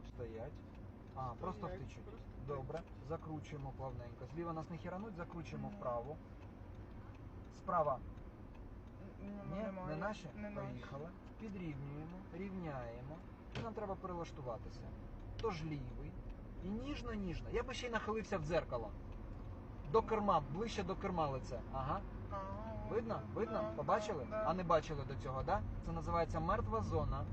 тут стоять. А, просто Стоять, втечуть. просто Добре, закручуємо плавненько. Зліва нас не хірануть, закручуємо Мгм. вправо. Справа Ні, ні, не наші? Не наші. Поїхали. Підрівнюємо, рівняємо. І нам треба перелаштуватися. Тож лівий. І ніжно-ніжно. Я би ще й нахилився в дзеркало. До керма, ближче до керма лице. Ага. Видно? Видно? да, Побачили? да. А не бачили до цього, да? Це називається мертва зона.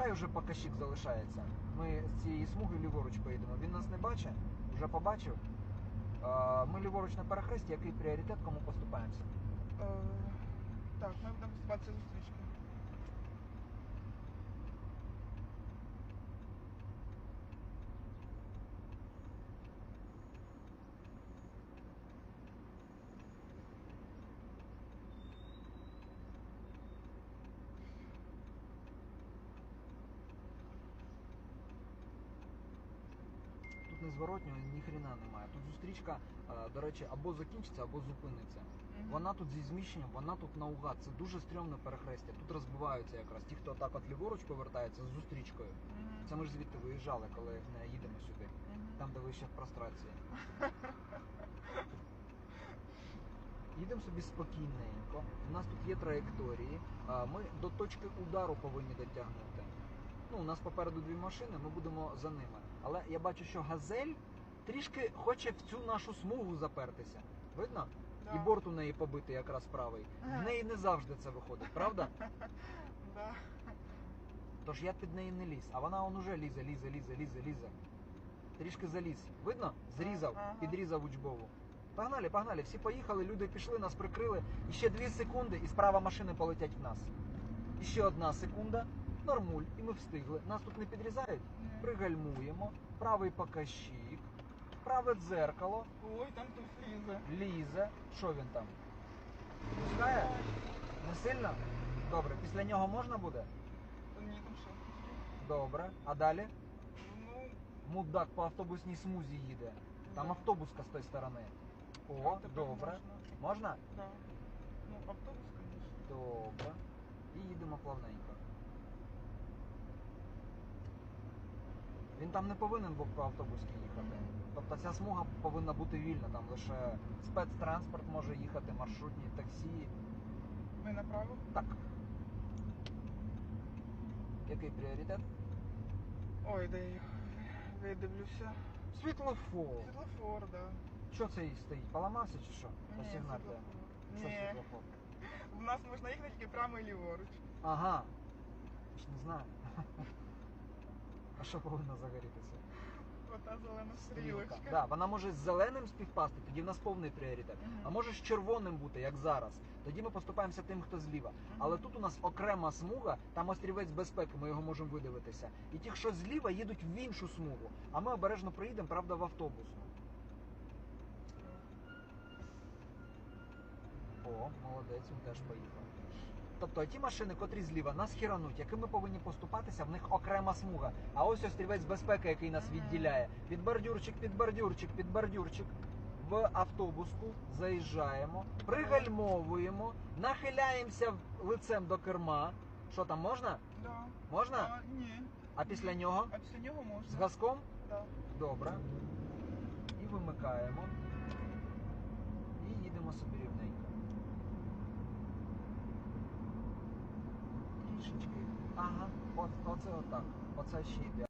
Хай уже покащик залишається. Ми з цієї смуги ліворуч поїдемо. Він нас не бачить, вже побачив. Ми ліворуч на перехресті, який пріоритет, кому поступаємося. Е, Так, ми будемо спати зустрічки. Тут незворотнього ні хрена немає. Тут зустрічка, до речі, або закінчиться, або зупиниться. Вона тут зі зміщенням, вона тут наугад. Це дуже стрьомне перехрестя. Тут розбиваються якраз ті, хто так от ліворуч повертається з зустрічкою. Це ми ж звідти виїжджали, коли не їдемо сюди. Там, де ви ще в прострації. Їдемо собі спокійненько. У нас тут є траєкторії. Ми до точки удару повинні дотягнути. Ну, у нас попереду дві машини, ми будемо за ними. Але я бачу, що газель трішки хоче в цю нашу смугу запертися. Видно? Да. І борт у неї побитий якраз правий. В неї не завжди це виходить, правда? Да. Тож я під неї не ліз, а вона он уже лізе, лізе, лізе, лізе, лізе. Трішки заліз. Видно? Зрізав, Ага. підрізав учбову. Погнали, погнали, всі поїхали, люди пішли, нас прикрили. І ще дві секунди, і справа машини полетять в нас. І ще одна секунда, нормуль, і ми встигли. Нас тут не підрізають. Пригальмуємо, правий показчик, праве дзеркало, Ой, там тут лізе. лізе. Що він там? Пускає? Не сильно? Добре, після нього можна буде? Ні, там ще. Добре. А далі? Ну, Мудак по автобусній смузі їде. Там Да. автобуска з тої сторони. О, а тепер добре. можна. Можна? Да. Ну, автобус, звісно. Добре. І їдемо плавненько. Він там не повинен був по автобусній їхати. Тобто ця смуга повинна бути вільна, там лише спецтранспорт може їхати, маршрутні таксі. Ми направо? Так. Який пріоритет? Ой, де я видивлюся. Світлофор. Світлофор, да. Що це і стоїть? Поламався чи що? Ні, світлофор. Що Ні. світлофор? У нас можна їхати тільки прямо і ліворуч. Ага. Я ж не знаю. А що повинно загорітися? Ота зелена стрілочка. Да, вона може з зеленим співпасти, тоді в нас повний пріоритет. Мгм. А може з червоним бути, як зараз. Тоді ми поступаємося тим, хто зліва. Але тут у нас окрема смуга, там острівець безпеки, ми його можемо видивитися. І ті, що зліва, їдуть в іншу смугу. А ми обережно приїдемо, правда, в автобусну. О, молодець, він теж поїхав. Тобто ті машини, котрі зліва, нас хірануть, якими повинні поступатися, в них окрема смуга. А ось острівець безпеки, який нас відділяє. Від бордюрчик, під бордюрчик, під бордюрчик. В автобуску заїжджаємо, пригальмовуємо, нахиляємося лицем до керма. Що там можна? Да. Можна? А, ні. А після нього? А після нього можна. З газком? Да. Добре. І вимикаємо. І їдемо собі рівненько. Ага, от, оце отак. Оце ще йде.